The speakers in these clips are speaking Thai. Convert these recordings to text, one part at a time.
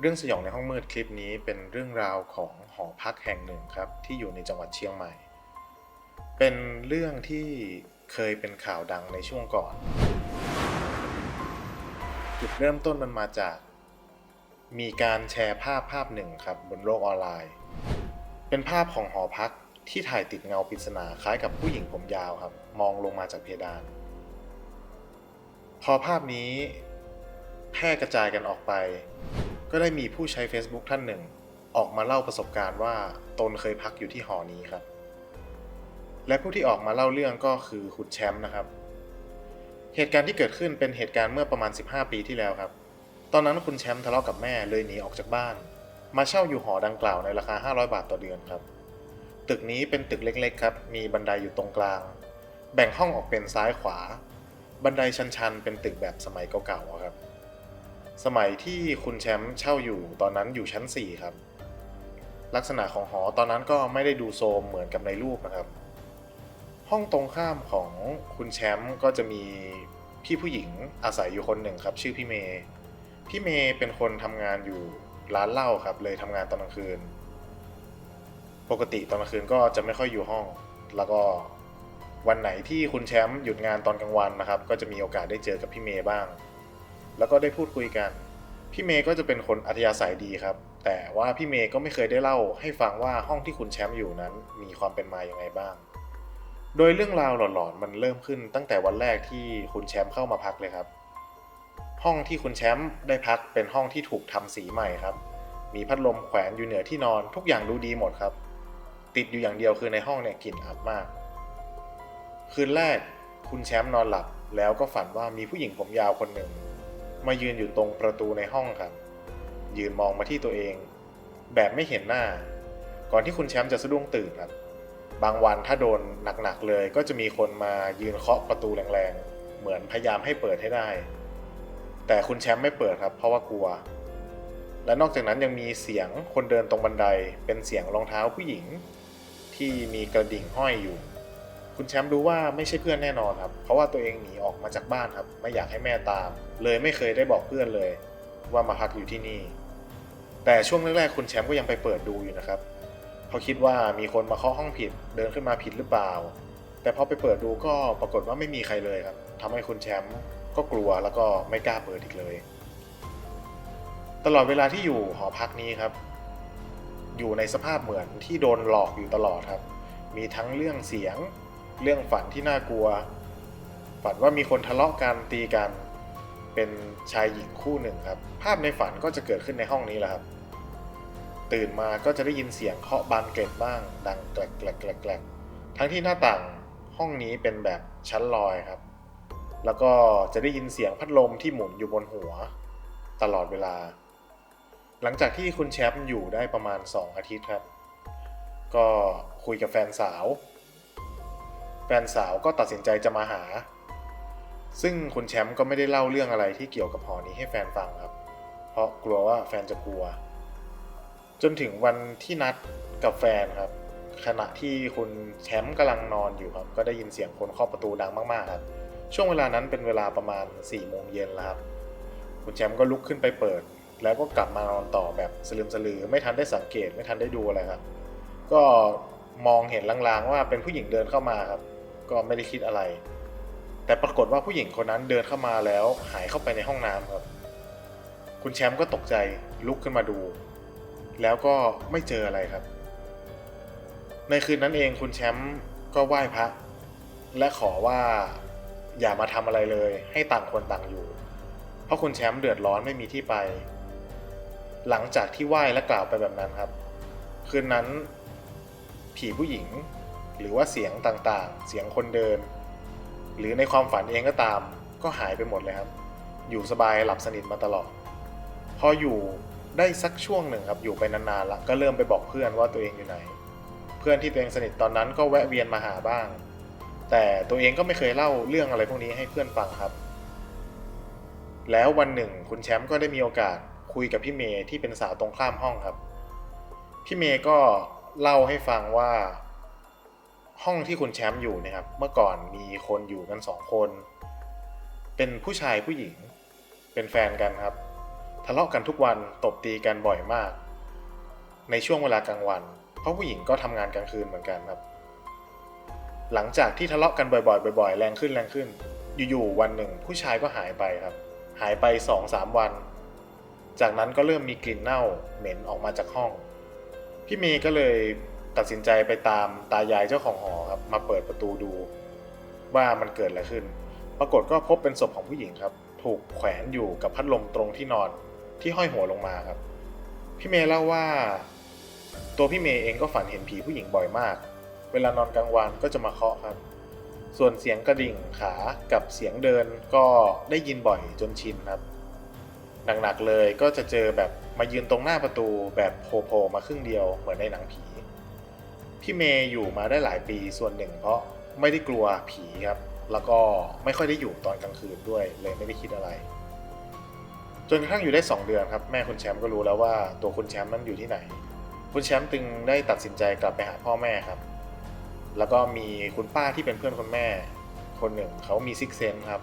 เรื่องสยองในห้องมืดคลิปนี้เป็นเรื่องราวของหอพักแห่งหนึ่งครับที่อยู่ในจังหวัดเชียงใหม่ เป็นเรื่องที่เคยเป็นข่าวดังในช่วงก่อน จุดเริ่มต้นมันมาจาก มีการแชร์ภาพภาพหนึ่งครับบนโลกออนไลน์ เป็นภาพของหอพักที่ถ่ายติดเงาปริศนาคล้ายกับผู้หญิงผมยาวครับ มองลงมาจากเพดาน พอภาพนี้แพร่กระจายกันออกไป ก็ได้มีผู้ใช้ Facebook ท่านหนึ่ง ออกมาเล่าประสบการณ์ว่าตนเคยพักอยู่ที่หอนี้ครับ และผู้ที่ออกมาเล่าเรื่องก็คือคุณแชมป์นะครับ เหตุการณ์ที่เกิดขึ้นเป็นเหตุการณ์เมื่อประมาณ 15 ปีที่แล้วครับ ตอนนั้นคุณแชมป์ทะเลาะกับแม่เลยหนีออกจากบ้าน มาเช่าอยู่หอดังกล่าวในราคา 500 บาทต่อเดือนครับ ตึกนี้เป็นตึกเล็กๆครับ มีบันไดอยู่ตรงกลาง แบ่งห้องออกเป็นซ้ายขวา บันไดชันๆ เป็นตึกแบบสมัยเก่าๆครับ สมัยที่คุณแชมป์เช่าอยู่ตอนนั้นอยู่ชั้น 4 ครับ ลักษณะของหอตอนนั้นก็ไม่ได้ดูโซมเหมือนกับในรูปนะครับ ห้องตรงข้ามของคุณแชมป์ก็จะมีพี่ผู้หญิงอาศัยอยู่คนหนึ่งครับ ชื่อพี่เมย์พี่เมย์เป็นคนทำงานอยู่ร้านเหล้าครับ เลยทำงานตอนกลางคืน ปกติตอนกลางคืนก็จะไม่ค่อยอยู่ห้อง แล้วก็วันไหนที่คุณแชมป์หยุดงานตอนกลางวันนะครับ ก็จะมีโอกาสได้เจอกับพี่เมย์บ้าง แล้วก็ได้พูดคุยกัน พี่เมย์ก็จะเป็นคนอัธยาศัยดีครับ แต่ว่าพี่เมย์ก็ไม่เคยได้เล่าให้ฟังว่าห้องที่คุณแชมป์อยู่นั้น มีความเป็นมาอย่างไงบ้าง โดยเรื่องราวหลอนๆมันเริ่มขึ้นตั้งแต่วันแรกที่คุณแชมป์เข้ามาพักเลยครับ ห้องที่คุณแชมป์ได้พักเป็นห้องที่ถูกทำสีใหม่ครับ มีพัดลมแขวนอยู่เหนือที่นอนทุกอย่างดูดีหมดครับ ติดอยู่อย่างเดียวคือในห้องเนี่ยกลิ่นอับมาก คืนแรกคุณแชมป์นอนหลับแล้วก็ฝันว่ามีผู้หญิงผมยาวคนหนึ่ง มายืนอยู่ตรงประตูในห้องครับ ยืนมองมาที่ตัวเอง แบบไม่เห็นหน้า ก่อนที่คุณแชมป์จะสะดุ้งตื่นครับ บางวันถ้าโดนหนักๆเลย ก็จะมีคนมายืนเคาะประตูแรงๆ เหมือนพยายามให้เปิดให้ได้ แต่คุณแชมป์ไม่เปิดครับ เพราะว่ากลัว และนอกจากนั้นยังมีเสียงคนเดินตรงบันไดเป็นเสียงรองเท้าผู้หญิง ที่มีกระดิ่งห้อยอยู่ คุณแชมป์รู้ว่าไม่ใช่เพื่อนแน่นอนครับ เพราะว่าตัวเองหนีออกมาจากบ้านครับ ไม่อยากให้แม่ตาม เลยไม่เคยได้บอกเพื่อนเลย ว่ามาพักอยู่ที่นี่ แต่ช่วงแรกๆคุณแชมป์ก็ยังไปเปิดดูอยู่นะครับเขาคิดว่ามีคนมาเคาะห้องผิด เดินขึ้นมาผิดหรือเปล่า แต่พอไปเปิดดูก็ปรากฏว่าไม่มีใครเลยครับทำให้คุณแชมป์ก็กลัวแล้วก็ไม่กล้าเปิดอีกเลย ตลอดเวลาที่อยู่หอพักนี้ครับ อยู่ในสภาพเหมือนที่โดนหลอกอยู่ตลอดครับ มีทั้งเรื่องเสียง เรื่องฝันที่น่ากลัว ฝันว่ามีคนทะเลาะกันตีกัน เป็นชายหญิงคู่หนึ่งครับ ภาพในฝันก็จะเกิดขึ้นในห้องนี้แหละครับ ตื่นมาก็จะได้ยินเสียงเคาะบานเกล็ดบ้าง ดังแกลกแกลกแกลกทั้งที่หน้าต่างห้องนี้เป็นแบบชั้นลอยครับ แล้วก็จะได้ยินเสียงพัดลมที่หมุนอยู่บนหัว ตลอดเวลา หลังจากที่คุณแชมป์อยู่ได้ประมาณ 2 อาทิตย์ครับ ก็คุยกับแฟนสาว แฟนสาวก็ตัดสินใจจะมาหา ซึ่งคุณแชมป์ก็ไม่ได้เล่าเรื่องอะไรที่เกี่ยวกับหอนี้ให้แฟนฟังครับ เพราะกลัวว่าแฟนจะกลัว จนถึงวันที่นัดกับแฟนครับ ขณะที่คุณแชมป์กำลังนอนอยู่ครับ ก็ได้ยินเสียงคนเคาะประตูดังมากๆครับ ช่วงเวลานั้นเป็นเวลาประมาณ4ี่โมงเย็นแล้วครับ คุณแชมป์ก็ลุกขึ้นไปเปิด แล้วก็กลับมานอนต่อแบบสลืมสลือ ไม่ทันได้สังเกตไม่ทันได้ดูอะไรครับ ก็มองเห็นลางๆว่าเป็นผู้หญิงเดินเข้ามาครับ ก็ไม่ได้คิดอะไร แต่ปรากฏว่าผู้หญิงคนนั้นเดินเข้ามาแล้วหายเข้าไปในห้องน้ำครับ คุณแชมป์ก็ตกใจลุกขึ้นมาดู แล้วก็ไม่เจออะไรครับ ในคืนนั้นเองคุณแชมป์ก็ไหว้พระ และขอว่าอย่ามาทำอะไรเลย ให้ต่างคนต่างอยู่ เพราะคุณแชมป์เดือดร้อนไม่มีที่ไป หลังจากที่ไหว้และกล่าวไปแบบนั้นครับ คืนนั้นผีผู้หญิง หรือว่าเสียงต่างๆ เสียงคนเดิน หรือในความฝันเองก็ตาม ก็หายไปหมดเลยครับ อยู่สบายหลับสนิทมาตลอด พออยู่ได้สักช่วงหนึ่งครับอยู่ไปนานๆละก็เริ่มไปบอกเพื่อนว่าตัวเองอยู่ไหน เพื่อนที่ตัวเองสนิทตอนนั้นก็แวะเวียนมาหาบ้าง แต่ตัวเองก็ไม่เคยเล่าเรื่องอะไรพวกนี้ให้เพื่อนฟังครับ แล้ววันหนึ่งคุณแชมป์ก็ได้มีโอกาสคุยกับพี่เมย์ที่เป็นสาวตรงข้ามห้องครับ พี่เมย์ก็เล่าให้ฟังว่า ห้องที่คุณแชมป์อยู่เนะครับ เมื่อก่อนมีคนอยู่กันสองคน เป็นผู้ชายผู้หญิง เป็นแฟนกันครับ ทะเลาะกันทุกวันตบตีกันบ่อยมาก ในช่วงเวลากลางวัน เพราะผู้หญิงก็ทำงานกลางคืนเหมือนกันครับ หลังจากที่ทะเลาะกันบ่อยๆบ่อยๆแรงขึ้นแรงขึ้น อยู่ๆวันหนึ่งผู้ชายก็หายไปครับ หายไปสองสามวัน จากนั้นก็เริ่มมีกลิ่นเน่าเหม็นออกมาจากห้อง พี่เมย์ก็เลย ตัดสินใจไปตามตายายเจ้าของหอครับมาเปิดประตูดูว่ามันเกิดอะไรขึ้น ปรากฏก็พบเป็นศพของผู้หญิงครับ ถูกแขวนอยู่กับพัดลมตรงที่นอนที่ห้อยหัวลงมาครับ พี่เมย์เล่าว่า ตัวพี่เมย์เองก็ฝันเห็นผีผู้หญิงบ่อยมาก เวลานอนกลางวันก็จะมาเคาะครับ ส่วนเสียงกระดิ่งขากับเสียงเดินก็ได้ยินบ่อยจนชินครับ หนักๆเลยก็จะเจอแบบมายืนตรงหน้าประตูแบบโผล่มาครึ่งเดียวเหมือนในหนังผี พี่เมย์อยู่มาได้หลายปีส่วนหนึ่ง เพราะไม่ได้กลัวผีครับ แล้วก็ไม่ค่อยได้อยู่ตอนกลางคืนด้วยเลยไม่ได้คิดอะไร จนกระทั่งอยู่ได้ 2 เดือนครับ แม่คุณแชมป์ก็รู้แล้วว่าตัวคุณแชมป์นั้นอยู่ที่ไหน คุณแชมป์จึงได้ตัดสินใจกลับไปหาพ่อแม่ครับ แล้วก็มีคุณป้าที่เป็นเพื่อนคุณแม่ คนหนึ่งเขามีซิกเซนครับ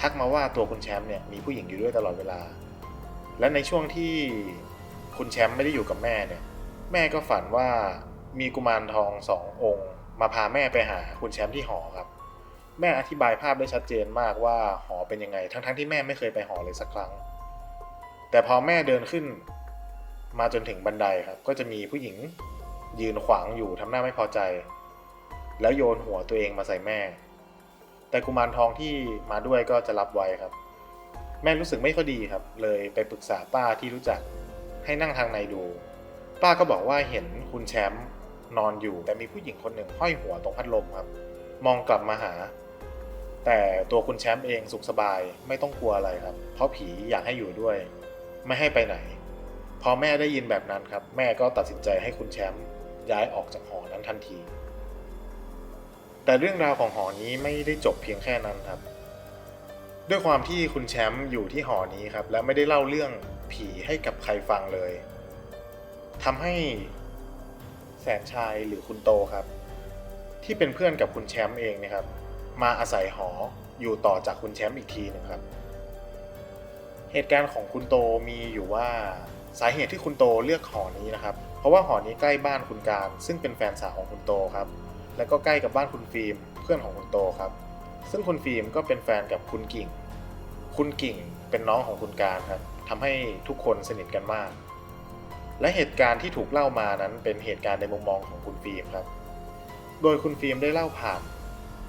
ทักมาว่าตัวคุณแชมป์เนี่ยมีผู้หญิงอยู่ด้วยตลอดเวลา และในช่วงที่คุณแชมป์ไม่ได้อยู่กับแม่เนี่ย แม่ก็ฝันว่า มีกุมารทองสององค์ มาพาแม่ไปหาคุณแชมป์ที่หอครับ แม่อธิบายภาพได้ชัดเจนมากว่าหอเป็นยังไง ทั้งๆที่แม่ไม่เคยไปหอเลยสักครั้ง แต่พอแม่เดินขึ้น มาจนถึงบันไดครับ ก็จะมีผู้หญิงยืนขวางอยู่ทำหน้าไม่พอใจ แล้วโยนหัวตัวเองมาใส่แม่ แต่กุมารทองที่มาด้วยก็จะรับไว้ครับ แม่รู้สึกไม่ค่อยดีครับ เลยไปปรึกษาป้าที่รู้จักให้นั่งทางในดู ป้าก็บอกว่าเห็นคุณแชมป์ นอนอยู่ แต่มีผู้หญิงคนหนึ่งห้อยหัวตรงพัดลมครับ มองกลับมาหา แต่ตัวคุณแชมป์เองสุขสบายไม่ต้องกลัวอะไรครับ เพราะผีอยากให้อยู่ด้วย ไม่ให้ไปไหน พอแม่ได้ยินแบบนั้นครับ แม่ก็ตัดสินใจให้คุณแชมป์ย้ายออกจากหอนั้นทันที แต่เรื่องราวของหอนี้ไม่ได้จบเพียงแค่นั้นครับ ด้วยความที่คุณแชมป์อยู่ที่หอนี้ครับ และไม่ได้เล่าเรื่องผีให้กับใครฟังเลยทำให้ แสนชายหรือคุณโตครับ ที่เป็นเพื่อนกับคุณแชมป์เองนะครับ มาอาศัยหออยู่ต่อจากคุณแชมป์อีกทีนึงครับ เหตุการณ์ของคุณโตมีอยู่ว่าสาเหตุที่คุณโตเลือกหอนี้นะครับ เพราะว่าหอนี้ใกล้บ้านคุณการ ซึ่งเป็นแฟนสาวของคุณโตครับ แล้วก็ใกล้กับบ้านคุณฟิล์มเพื่อนของคุณโตครับ ซึ่งคุณฟิล์มก็เป็นแฟนกับคุณกิ่ง คุณกิ่งเป็นน้องของคุณการครับทำให้ทุกคนสนิทกันมาก และเหตุการณ์ที่ถูกเล่ามานั้นเป็นเหตุการณ์ในมุมมองของคุณฟิล์มครับ โดยคุณฟิล์มได้เล่าผ่าน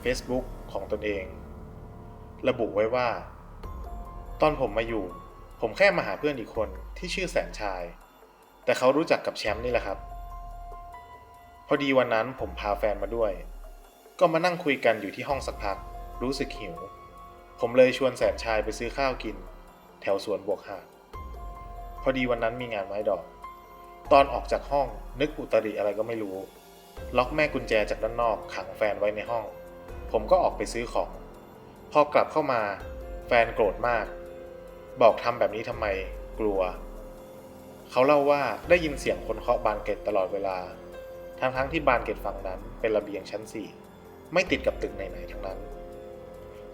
Facebook ของตนเอง ระบุไว้ว่า ตอนผมมาอยู่ ผมแค่มาหาเพื่อนอีกคนที่ชื่อแสนชาย แต่เขารู้จักกับแชมป์นี่แหละครับ พอดีวันนั้นผมพาแฟนมาด้วย ก็มานั่งคุยกันอยู่ที่ห้องสักพัก รู้สึกหิว ผมเลยชวนแสนชายไปซื้อข้าวกิน แถวสวนบวกหาดพอดีวันนั้นมีงานไม้ดอก ตอนออกจากห้องนึกอุตริอะไรก็ไม่รู้ ล็อกแม่กุญแจจากด้านนอกขังแฟนไว้ในห้อง ผมก็ออกไปซื้อของ พอกลับเข้ามา แฟนโกรธมาก บอกทำแบบนี้ทำไมกลัว เขาเล่าว่าได้ยินเสียงคนเคาะบานเกตตลอดเวลา ทั้งๆที่บานเกตฝั่งนั้นเป็นระเบียงชั้นสี่ไม่ติดกับตึกไหนๆทั้งนั้น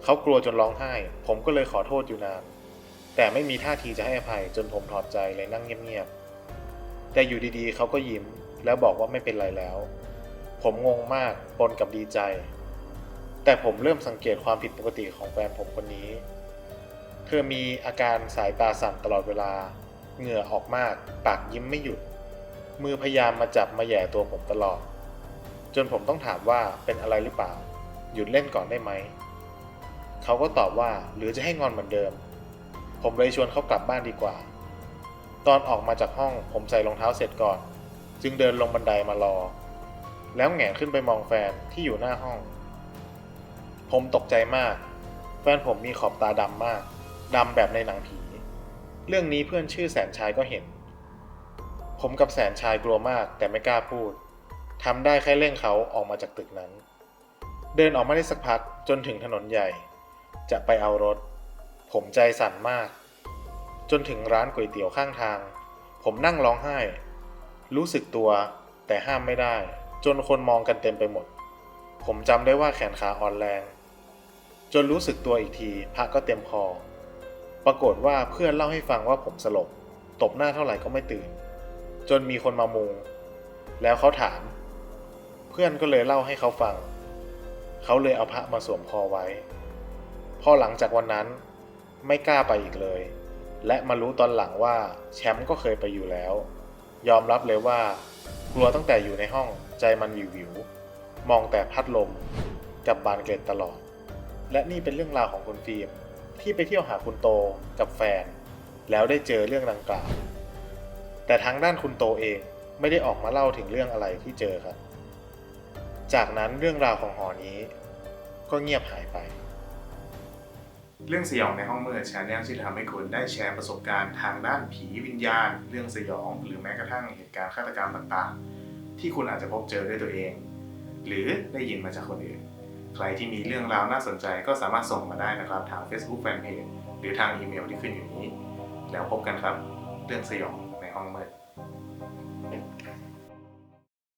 เขากลัวจนร้องไห้ ผมก็เลยขอโทษอยู่นาน แต่ไม่มีท่าทีจะให้อภัยจนผมถอดใจเลยนั่งเงียบๆ แต่อยู่ดีๆ เขาก็ยิ้มแล้วบอกว่าไม่เป็นไรแล้ว ผมงงมากปนกับดีใจ แต่ผมเริ่มสังเกตความผิดปกติของแฟนผมคนนี้ เธอมีอาการสายตาสั่นตลอดเวลา เหงื่อออกมาก ปากยิ้มไม่หยุด มือพยายามมาจับมาแย่ตัวผมตลอด จนผมต้องถามว่าเป็นอะไรหรือเปล่า หยุดเล่นก่อนได้ไหม เขาก็ตอบว่าหรือจะให้งอนเหมือนเดิม ผมเลยชวนเขากลับบ้านดีกว่า ตอนออกมาจากห้องผมใส่รองเท้าเสร็จก่อน จึงเดินลงบันไดมารอ แล้วแหงนขึ้นไปมองแฟนที่อยู่หน้าห้อง ผมตกใจมาก แฟนผมมีขอบตาดำมากดำแบบในหนังผี เรื่องนี้เพื่อนชื่อแสนชายก็เห็น ผมกับแสนชายกลัวมากแต่ไม่กล้าพูดทำได้แค่เร่งเขาออกมาจากตึกนั้น เดินออกมาได้สักพักจนถึงถนนใหญ่ จะไปเอารถ ผมใจสั่นมาก จนถึงร้านก๋วยเตี๋ยวข้างทาง ผมนั่งร้องไห้ รู้สึกตัวแต่ห้ามไม่ได้ จนคนมองกันเต็มไปหมด ผมจำได้ว่าแขนขาอ่อนแรง จนรู้สึกตัวอีกทีพระก็เต็มคอปรากฏว่าเพื่อนเล่าให้ฟังว่าผมสลบ ตบหน้าเท่าไหร่ก็ไม่ตื่น จนมีคนมามุง แล้วเขาถาม เพื่อนก็เลยเล่าให้เขาฟัง เขาเลยเอาพระมาสวมคอไว้ พอหลังจากวันนั้นไม่กล้าไปอีกเลย และมารู้ตอนหลังว่าแชมป์ก็เคยไปอยู่แล้ว ยอมรับเลยว่า กลัวตั้งแต่อยู่ในห้องใจมันวิววิวมองแต่พัดลมกับบานเกล็ดตลอด และนี่เป็นเรื่องราวของคุณฟิล์มที่ไปเที่ยวหาคุณโตกับแฟน แล้วได้เจอเรื่องดังกล่าว แต่ทางด้านคุณโตเองไม่ได้ออกมาเล่าถึงเรื่องอะไรที่เจอครับ จากนั้นเรื่องราวของหอนี้ก็เงียบหายไป เรื่องสยองในห้องมืดชาแนลที่ทำให้คุณได้แชร์ประสบการณ์ทางด้านผีวิญญาณ เรื่องสยอง หรือแม้กระทั่งเหตุการณ์ฆาตกรรมต่างๆ ที่คุณอาจจะพบเจอด้วยตัวเอง หรือได้ยินมาจากคนอื่น ใครที่มีเรื่องราวน่าสนใจก็สามารถส่งมาได้นะครับทาง Facebook Fanpage หรือทางอีเมลที่ขึ้นอยู่นี้ แล้วพบกันครับ เรื่องสยองในห้องมืด